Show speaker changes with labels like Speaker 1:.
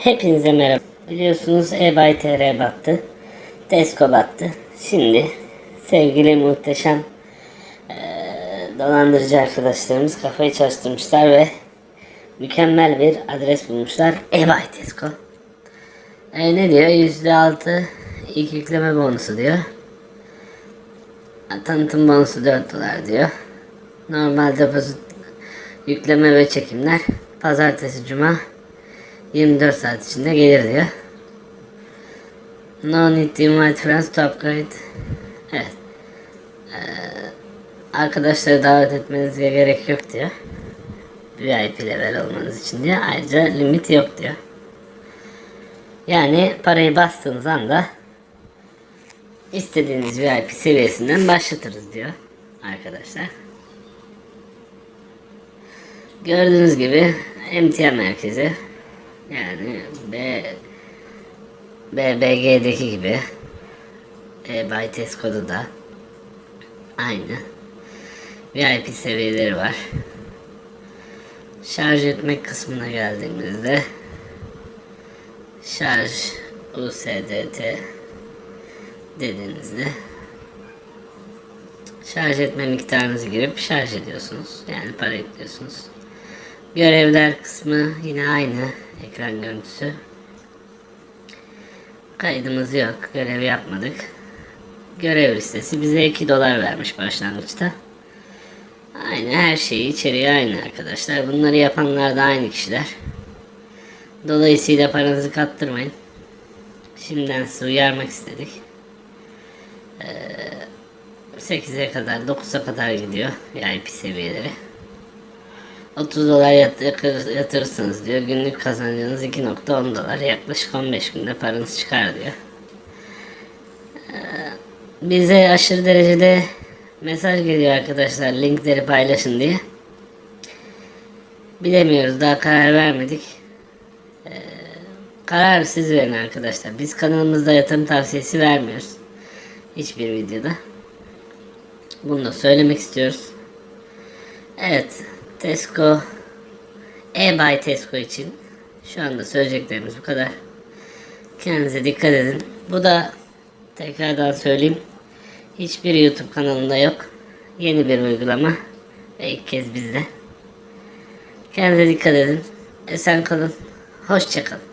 Speaker 1: Hepinize merhaba. Biliyorsunuz eBay TR battı. Tesco battı. Şimdi sevgili muhteşem eee, dolandırıcı arkadaşlarımız kafayı çalıştırmışlar ve mükemmel bir adres bulmuşlar. eBay Tesco. E, ne diyor? %6 ilk yükleme bonusu diyor. Tanıtım bonusu 4 dolar diyor. Normal depozit yükleme ve çekimler pazartesi cuma 24 saat içinde gelir diyor. No need to invite friends to upgrade. Evet. Ee, arkadaşları davet etmenize gerek yok diyor. VIP level olmanız için diyor. Ayrıca limit yok diyor. Yani parayı bastığınız anda istediğiniz VIP seviyesinden başlatırız diyor arkadaşlar. Gördüğünüz gibi emtia merkezi yani B BBG'deki gibi e, Bay Tesco'da da aynı VIP seviyeleri var. Şarj etmek kısmına geldiğimizde şarj USDT dediğinizde şarj etme miktarınızı girip şarj ediyorsunuz. Yani para ekliyorsunuz. Görevler kısmı yine aynı ekran görüntüsü. Kaydımız yok. Görev yapmadık. Görev listesi bize 2 dolar vermiş başlangıçta. Aynı her şeyi içeriği aynı arkadaşlar. Bunları yapanlar da aynı kişiler. Dolayısıyla paranızı kaptırmayın. Şimdiden sizi uyarmak istedik. 8'e kadar 9'a kadar gidiyor VIP seviyeleri. 30 dolar yatır, yatırırsınız diyor. Günlük kazancınız 2.10 dolar. Yaklaşık 15 günde paranız çıkar diyor. Ee, bize aşırı derecede mesaj geliyor arkadaşlar. Linkleri paylaşın diye. Bilemiyoruz. Daha karar vermedik. Ee, karar siz verin arkadaşlar. Biz kanalımızda yatırım tavsiyesi vermiyoruz. Hiçbir videoda. Bunu da söylemek istiyoruz. Evet. Tesco e-buy Tesco için şu anda söyleyeceklerimiz bu kadar. Kendinize dikkat edin. Bu da tekrardan söyleyeyim. Hiçbir YouTube kanalında yok. Yeni bir uygulama ve ilk kez bizde. Kendinize dikkat edin. Esen kalın. Hoşçakalın.